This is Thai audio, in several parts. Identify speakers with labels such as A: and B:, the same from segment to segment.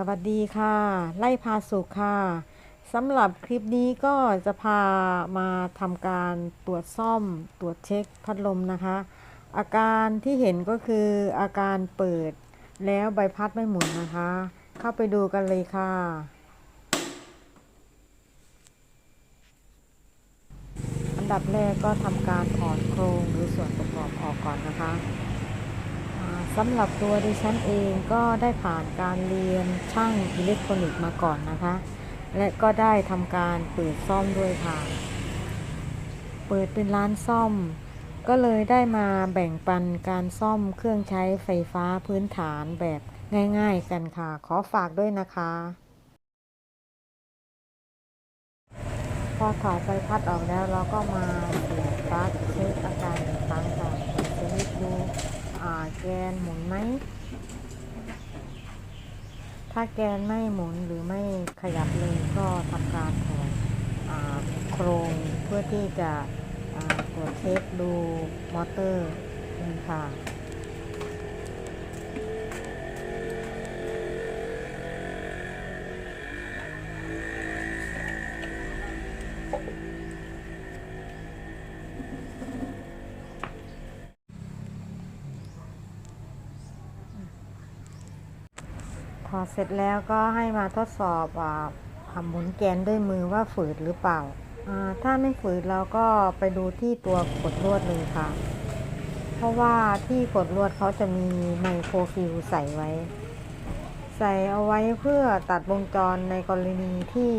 A: สวัสดีค่ะ ไล่พาสุขค่ะสำหรับคลิปนี้ก็จะพามาทำการตรวจซ่อมตรวจเช็คพัดลมนะคะ อาการที่เห็นก็คืออาการเปิดแล้วใบพัดไม่หมุนนะคะ เข้าไปดูกันเลยค่ะ อันดับแรกก็ทำการถอดโครงหรือส่วนประกอบออกก่อนนะคะ สำหรับตัวดิฉันเองก็ได้ผ่านการเรียนช่างอิเล็กทรอนิกส์มาก่อนนะคะ และก็ได้ทำการเปิดซ่อมด้วยค่ะ เปิดเป็นร้านซ่อม ก็เลยได้มาแบ่งปันการซ่อมเครื่องใช้ไฟฟ้าพื้นฐานแบบง่ายๆกันค่ะ ขอฝากด้วยนะคะ พอถอดไฟพัดออกแล้วเราก็มาเสียบปลั๊กเช็คอาการอีกครั้งค่ะเปิดสวิตช์ดู อ่า แกนหมุนไหม ถ้าแกนไม่หมุนหรือไม่ขยับเลยก็ทำการถอดโครงเพื่อที่จะตรวจเช็คดูมอเตอร์นี่ค่ะ ถอเสร็จแล้วก็ให้มาทดสอบอหมุนแกนด้วยมือว่าฝืดหรือเปล่า ถ้าไม่ฝืดเราก็ไปดูที่ตัวกดลวดเลยค่ะ เพราะว่าที่กดลวดเขาจะมีไมโครฟิลใส่ไว้ ใส่เอาไว้เพื่อตัดวงจรในกรณีที่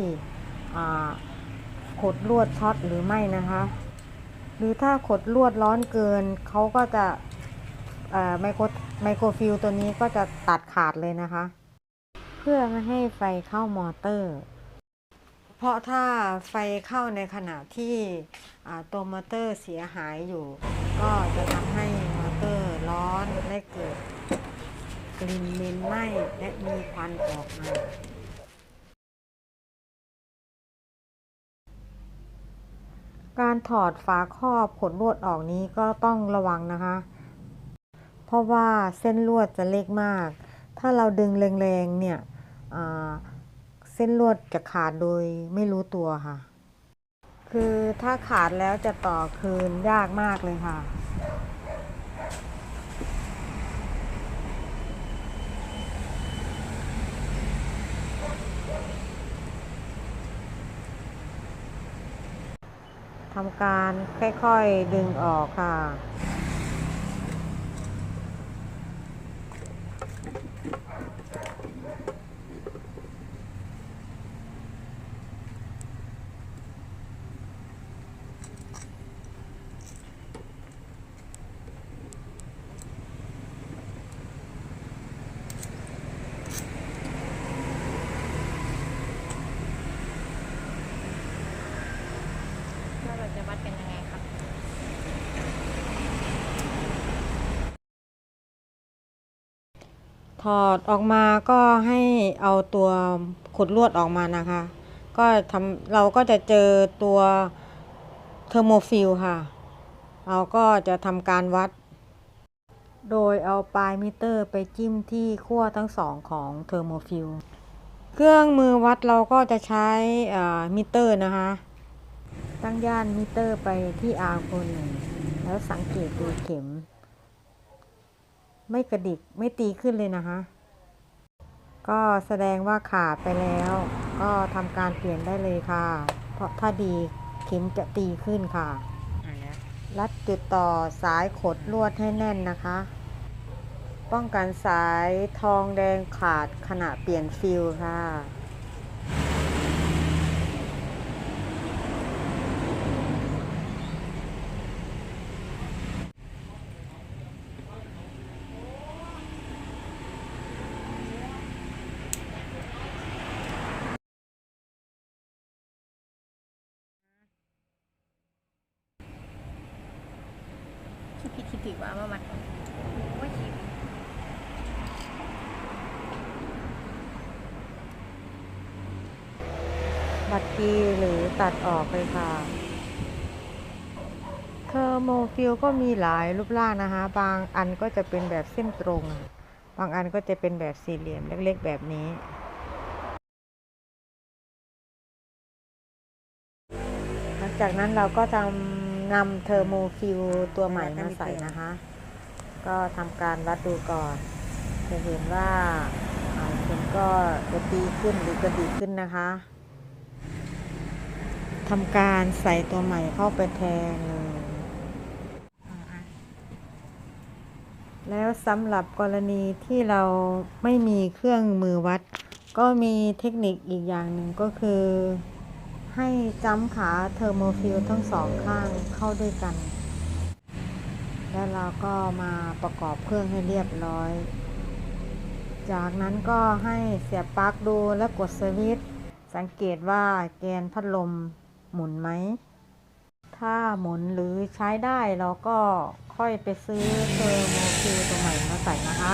A: ขดลวดช็อตหรือไม่นะคะ หรือถ้าขดลวดร้อนเกินเขาก็จะไมโครไมโครฟิลตัวนี้ก็จะตัดขาดเลยนะคะ พื่อไม่ให้ไฟเข้ามอเตอร์ เพราะถ้าไฟเข้าในขณะที่ตัวมอเตอร์เสียหายอยู่ ก็จะทำให้มอเตอร์ร้อนและเกิดกลิ่นเหม็นไหม้และมีควันออกมาการถอดฝาครอบขนลวดออกนี้ก็ต้องระวังนะคะ เพราะว่าเส้นลวดจะเล็กมาก ถ้าเราดึงแรงๆเนี่ย เส้นลวดจะขาดโดยไม่รู้ตัวค่ะ คือถ้าขาดแล้วจะต่อคืนยากมากเลยค่ะทำการค่อยๆดึงออกค่ะ
B: แล้วเราจะวัดกันยังไงครับ
A: ถอดออกมาก็ให้เอาตัวขุดลวดออกมานะคะ ก็ทำเราก็จะเจอตัวเทอร์โมฟิลค่ะ เราก็จะทำการวัด โดยเอาปลายมิเตอร์ไปจิ้มที่ขั้วทั้งสองของเทอร์โมฟิลเครื่องมือวัดเราก็จะใช้อ่ามิเตอร์นะคะ ตั้งย่านมิเตอร์ไปที่อาร์คนหนึ่งแล้วสังเกตดูเข็ม ไม่กระดิกไม่ตีขึ้นเลยนะคะ ก็แสดงว่าขาดไปแล้ว ก็ทำการเปลี่ยนได้เลยค่ะ เพราะถ้าดีเข็มจะตีขึ้นค่ะรัดจุดต่อสายขดลวดให้แน่นนะคะ ป้องกันสายทองแดงขาดขณะเปลี่ยนฟิลค่ะ
B: திவாம
A: บัตรกีหรือตัดออกไปค่ะเทอร์โมฟิลก็มีหลายรูปร่างนะคะ บางอันก็จะเป็นแบบเส้นตรง บางอันก็จะเป็นแบบสี่เหลี่ยมเล็กๆแบบนี้
B: หลัง
A: จากนั้นเราก็ทำ นำเทอร์โมฟิลตัวใหม่มาใส่นะคะ ก็ทำการวัดดูก่อน จะเห็นว่าอ่าเข็มก็จะตีขึ้นหรือกระดีขึ้นนะคะทำการใส่ตัวใหม่เข้าไปแทนเลยแล้วสำหรับกรณีที่เราไม่มีเครื่องมือวัด ก็มีเทคนิคอีกอย่างหนึ่งก็คือ ให้จ้ำขาเทอร์โมฟิลทั้งสองข้างเข้าด้วยกัน แล้วเราก็มาประกอบเครื่องให้เรียบร้อย จากนั้นก็ให้เสียบปลั๊กดูและกดสวิตช์สังเกตว่าแกนพัดลมหมุนไหม ถ้าหมุนหรือใช้ได้เราก็ค่อยไปซื้อเทอร์โมฟิลตัวใหม่มาใส่นะคะ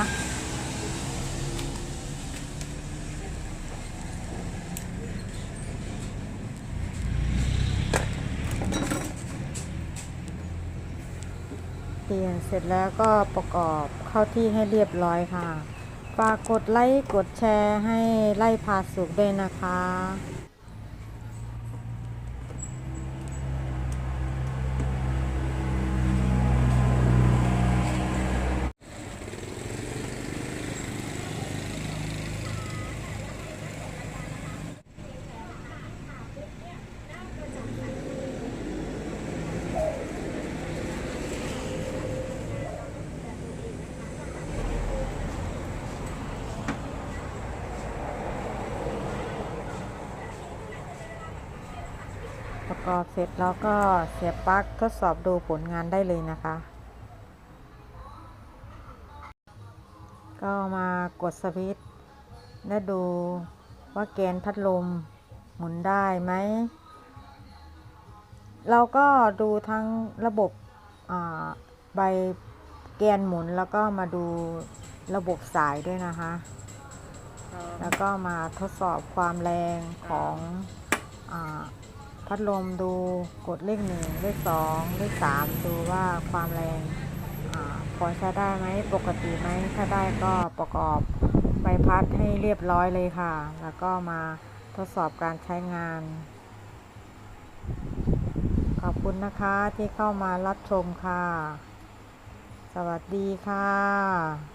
A: เปลี่ยนเสร็จแล้วก็ประกอบเข้าที่ให้เรียบร้อยค่ะ ฝากกดไลค์กดแชร์ให้ไล่พาสุกด้วยนะคะ ประกอบเสร็จแล้วก็เสียบปลั๊กทดสอบดูผลงานได้เลยนะคะ ก็มากดสวิตช์และดูว่าแกนพัดลมหมุนได้ไหม เราก็ดูทั้งระบบใบแกนหมุนแล้วก็มาดูระบบสายด้วยนะคะ แล้วก็มาทดสอบความแรงของอ พัดลมดูกดเลขหนึ่งเลขสองเลขสามดูว่าความแรงอพอใช้ได้ไหมปกติไหมถ้าได้ก็ประกอบใบพัดให้เรียบร้อยเลยค่ะ แล้วก็มาทดสอบการใช้งาน ขอบคุณนะคะที่เข้ามารับชมค่ะ สวัสดีค่ะ